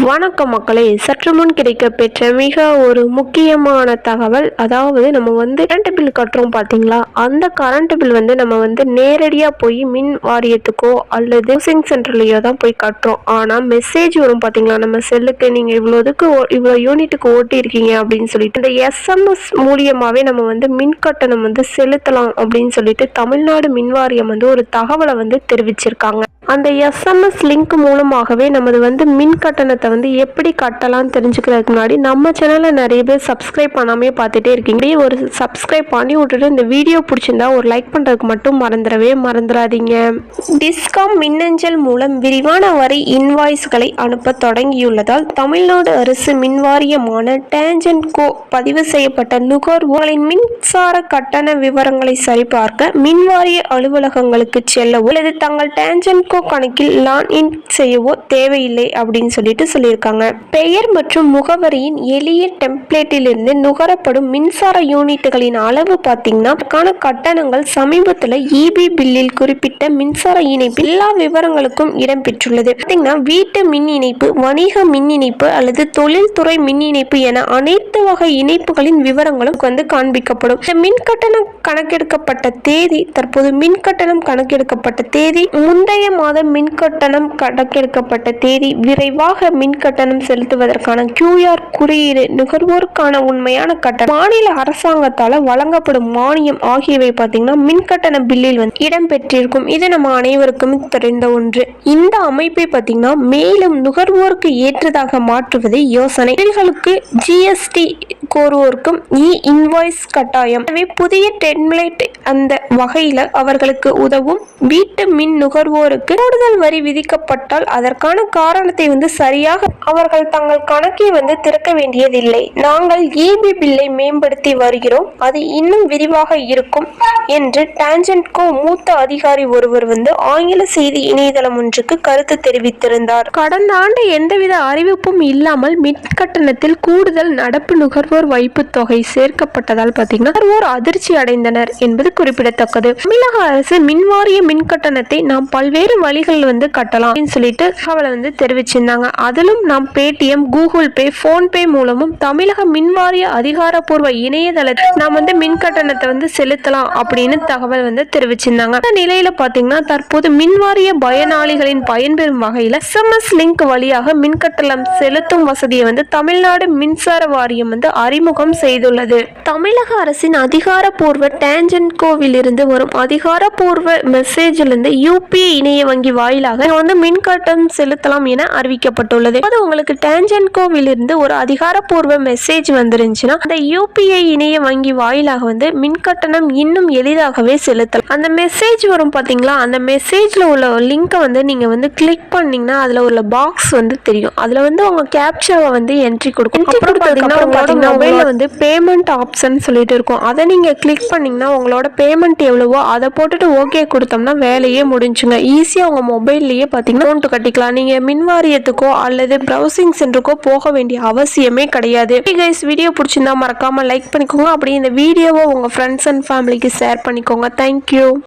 வணக்கம் மக்களே சற்று முன் கிடைக்க பெற்ற மிக ஒரு முக்கியமான தகவல் அதாவது நம்ம வந்து கரண்ட் பில் கட்டுறோம் பார்த்தீங்களா? அந்த கரண்ட் பில் வந்து நம்ம வந்து நேரடியாக போய் மின் வாரியத்துக்கோ அல்லது ஹவுசிங் சென்டர்லையோ தான் போய் கட்டுறோம். ஆனால் மெசேஜ் வரும் பார்த்தீங்களா? நம்ம செல்லுக்கு நீங்கள் இவ்வளோதுக்கு இவ்வளோ யூனிட்டுக்கு ஓட்டி இருக்கீங்க அப்படின்னு சொல்லிட்டு இந்த எஸ்எம்எஸ் மூலியமாகவே நம்ம வந்து மின் கட்டணம் வந்து செலுத்தலாம் அப்படின்னு சொல்லிட்டு தமிழ்நாடு மின் வாரியம் வந்து ஒரு தகவலை வந்து தெரிவிச்சிருக்காங்க. அந்த எஸ்எம்எஸ் லிங்க் மூலமாகவே நமது வந்து மின் கட்டணத்தை வந்து எப்படி கட்டலாம்னு தெரிஞ்சுக்கிறதுக்கு முன்னாடி நம்ம சேனலில் நிறைய பேர் சப்ஸ்கிரைப் பண்ணாமே பார்த்துட்டே இருக்கீங்க. ஒரு சப்ஸ்கிரைப் பண்ணி விட்டுட்டு இந்த வீடியோ பிடிச்சிருந்தா ஒரு லைக் பண்ணுறதுக்கு மட்டும் மறந்துடவே மறந்துடாதீங்க. டிஸ்காம் மின்னஞ்சல் மூலம் விரிவான வரி இன்வாய்ஸ்களை அனுப்ப தொடங்கியுள்ளதால் தமிழ்நாடு அரசு மின்வாரியமான டேஞ்சன் கோ பதிவு செய்யப்பட்ட நுகர்வோர்களின் மின்சார கட்டண விவரங்களை சரிபார்க்க மின்வாரிய அலுவலகங்களுக்கு செல்லவோ அல்லது தங்கள் டேஞ்சன் கோ கணக்கில் லான் செய்யவோ தேவையில்லை அப்படின்னு சொல்லிட்டு சொல்லியிருக்காங்க. பெயர் மற்றும் முகவரியின் எளிய டெம்ப்ளேட்டிலிருந்து நுகரப்படும் மின்சார யூனிட்டுகளின் அளவு பார்த்தீங்கன்னா அதுக்கான கட்டணங்கள் சமீபத்தில் இபி பில்லில் குறிப்பிட்ட மின்சார இணைப்பு எல்லா விவரங்களுக்கும் இடம்பெற்றுள்ளது பார்த்தீங்கன்னா வீட்டு மின் இணைப்பு வணிக மின் இணைப்பு அல்லது தொழில்துறை மின் இணைப்பு என அனைத்து வகை இணைப்புகளின் விவரங்களும் வந்து காண்பிக்கப்படும். இந்த மின் கட்டணம் கணக்கெடுக்கப்பட்ட தேதி தற்போது மின் கட்டணம் கணக்கெடுக்கப்பட்ட தேதி முந்தைய மாதம் மின் கட்டணம் கணக்கெடுக்கப்பட்ட தேதி விரைவாக மின் கட்டணம் செலுத்துவதற்கான கியூஆர் குறியீடு நுகர்வோருக்கான உண்மையான கட்டணம். மாநில அரசாங்கத்தால் வழங்கப்படும் மானியம் ஆகியவை பார்த்தீங்கன்னா மின் கட்டண பில்லில் வந்து இடம்பெற்றிருக்கும். இது நம்ம அனைவருக்கும் தெரிந்த ஒன்று. இந்த அமைப்பை பார்த்தீங்கன்னா மேலும் நுகர்வோருக்கு ஏற்றதாக மாற்றுவதே யோசனை. பில்களுக்கு ஜிஎஸ்டி கோருவோருக்கும் இ இன்வாய்ஸ் கட்டாயம். எனவே புதிய டெம்ப்ளேட் அந்த வகையில் அவர்களுக்கு உதவும். வீட்டு மின் நுகர்வோருக்கு கூடுதல் வரி விதிக்கப்பட்டால் அதற்கான காரணத்தை வந்து சரி சரியாக அவர்கள் தங்கள் கணக்கை வந்து திறக்க வேண்டியதில்லை. நாங்கள் இபி பில்லை மேம்படுத்தி வருகிறோம். அது இன்னும் விரிவாக இருக்கும் என்று டான்ஜென்ட்கோ மூத்த அதிகாரி ஒருவர் வந்து ஆங்கில செய்தி இணையதளம் ஒன்றுக்கு கருத்து தெரிவித்திருந்தார். கடந்த ஆண்டு எந்தவித அறிவிப்பும் இல்லாமல் மின் கட்டணத்தில் கூடுதல் நடப்பு நுகர்வோர் வைப்பு தொகை சேர்க்கப்பட்டதால் பார்த்தீங்கன்னா நுகர்வோர் அதிர்ச்சி அடைந்தனர் என்பது குறிப்பிடத்தக்கது. தமிழக அரசு மின்வாரிய மின் கட்டணத்தை நாம் பல்வேறு வழிகளில் வந்து கட்டலாம் அப்படின்னு சொல்லிட்டு அவளை வந்து தெரிவிச்சிருந்தாங்க. அதிலும் நாம் பேடிஎம் கூகுள் பே ஃபோன்பே மூலமும் தமிழக மின்வாரிய அதிகாரப்பூர்வ இணையதளத்தில் நாம் வந்து மின் கட்டணத்தை வந்து செலுத்தலாம் அப்படின்னு தகவல் வந்து தெரிவிச்சிருந்தாங்க. இந்த நிலையில பாத்தீங்கன்னா தற்போது மின்வாரிய பயனாளிகளின் பயன்பெறும் வகையில் எஸ்எம்எஸ் லிங்க் வழியாக மின் கட்டணம் செலுத்தும் வசதியை வந்து தமிழ்நாடு மின்சார வாரியம் வந்து அறிமுகம் செய்துள்ளது. தமிழக அரசின் அதிகாரப்பூர்வ டேஞ்சன்கோவில் இருந்து வரும் அதிகாரப்பூர்வ மெசேஜிலிருந்து யூபிஐ இணைய வங்கி வாயிலாக வந்து மின் கட்டணம் செலுத்தலாம் என அறிவிக்கப்பட்டுள்ளது. அது உங்களுக்கு டேஞ்சன்கோவில் இருந்து ஒரு அதிகாரப்பூர்வ மெசேஜ் வந்துருந்துச்சுன்னா அந்த யூபிஐ இணைய வங்கி வாயிலாக வந்து மின் கட்டணம் இன்னும் எளிதாகவே செலுத்தலாம். அந்த மெசேஜ் வரும் பாத்தீங்களா? அந்த மெசேஜ்ல உள்ள லிங்கை வந்து நீங்க வந்து கிளிக் பண்ணீங்கன்னா அதுல உள்ள பாக்ஸ் வந்து தெரியும். அதுல வந்து உங்க கேப்சாவை வந்து என்ட்ரி கொடுக்கும். அப்புறம் பாத்தீங்கன்னா உங்களோட மொபைல்ல வந்து பேமெண்ட் ஆப்ஷன் சொல்லிட்டு இருக்கும். அதை நீங்க கிளிக் பண்ணீங்கன்னா உங்களோட பேமெண்ட் எவ்வளவோ அதை போட்டுட்டு ஓகே கொடுத்தோம்னா வேலையே முடிஞ்சுங்க. ஈஸியா உங்க மொபைல்லையே பாத்தீங்கன்னா அமௌண்ட் கட்டிக்கலாம். நீங்க மின் வாரியத்துக்கோ அல்லது ப்ரௌசிங் சென்டருக்கோ போக வேண்டிய அவசியமே கிடையாது. கைஸ் வீடியோ பிடிச்சிருந்தா மறக்காம லைக் பண்ணிக்கோங்க. அப்படியே இந்த வீடியோவை உங்க ஃப்ரெண்ட்ஸ் அண்ட் ஃபேமிலிக்கு ஷேர் பண்ணிக்கோங்க. Thank you